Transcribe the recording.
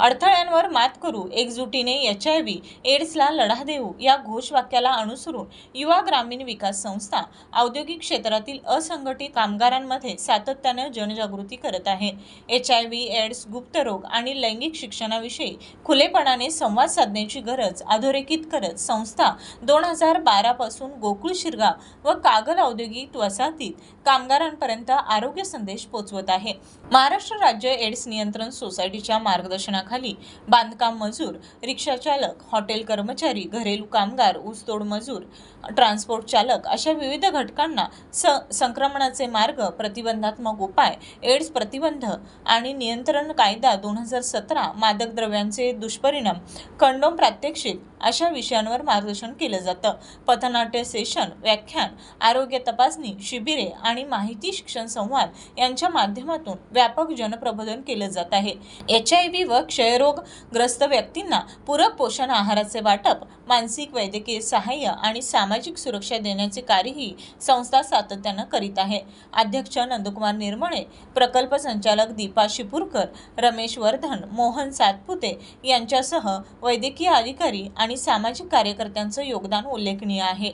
अडथळ्यांवर मात करू एकजुटीने एच आय व्ही एड्सला लढा देऊ या घोषवाक्याला अनुसरून युवा ग्रामीण विकास संस्था औद्योगिक क्षेत्रातील असंघटित कामगारांमध्ये सातत्यानं जनजागृती करत आहे. एच आय व्ही एड्स गुप्तरोग आणि लैंगिक शिक्षणाविषयी खुलेपणाने संवाद साधण्याची गरज अधोरेखित करत संस्था दोन हजार बारापासून गोकुळ शिरगाव व कागल औद्योगिक वसाहतीत कामगारांपर्यंत आरोग्य संदेश पोचवत आहे. महाराष्ट्र राज्य एड्स नियंत्रण सोसायटीच्या मार्गदर्शनाखाली बांधकाम मजूर रिक्षा चालक हॉटेल कर्मचारी घरेलू कामगार ऊसतोड मजूर ट्रान्सपोर्ट चालक अशा विविध घटकांना स संक्रमणाचे मार्ग प्रतिबंधात्मक उपाय एड्स प्रतिबंध आणि नियंत्रण कायदा दोन हजार सतरा मादक द्रव्यांचे दुष्परिणाम कंडोम प्रात्यक्षिक अशा विषयांवर मार्गदर्शन केलं जातं. पथनाट्य सेशन व्याख्यान आरोग्य तपासणी शिबिरे आणि माहिती शिक्षण संवाद यांच्या माध्यमातून व्यापक जनप्रबोधन केलं जात आहे. एच आय व्ही व क्षयरोगग्रस्त व्यक्तींना पूरक पोषण आहाराचे वाटप मानसिक वैद्यकीय सहाय्य आणि सामाजिक सुरक्षा देण्याचे कार्यही संस्था सातत्यानं करीत आहे. अध्यक्ष नंदकुमार निर्मळे प्रकल्प संचालक दीपा शिपूरकर रमेश वर्धन मोहन सातपुते यांच्यासह वैद्यकीय अधिकारी आणि सामाजिक कार्यकर्त्यांचं योगदान उल्लेखनीय आहे.